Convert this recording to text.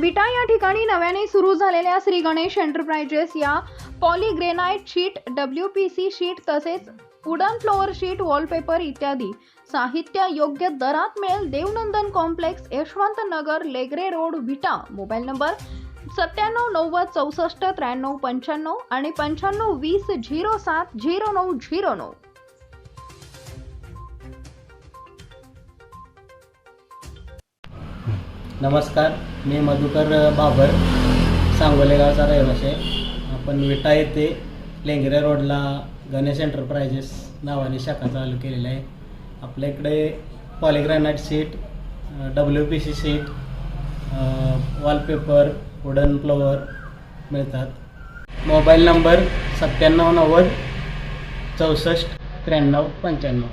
विटा या ठिकाणी नव्याने सुरू झालेल्या श्री गणेश एंटरप्राइजेस या polygranite sheet W P C sheet तसेच वुडन फ्लोअर शीट वॉलपेपर इत्यादी साहित्य योग्य दरात मिळेल Devnandan complex Yashwant Nagar Legare road Vita mobile number सत्त्याण्णव नव्वद चौसष्ट त्र्याण्णव पंच्याण्णव आणि पंच्याण्णव वीस झिरो सात झिरो नऊ झिरो नऊ. नमस्कार मी मधुकर बाबर सांगोले गावचा रहिवासी आहे. आपण विटा येथे लेंगरे रोडला गणेश एंटरप्रायजेस नावाने शाखा चालू केलेली आहे. आपल्या इकडे polygranite sheet W P C sheet wallpaper wooden floor मिळतात. मोबाईल नंबर सत्त्याण्णव नव्वद चौसष्ट त्र्याण्णव पंच्याण्णव.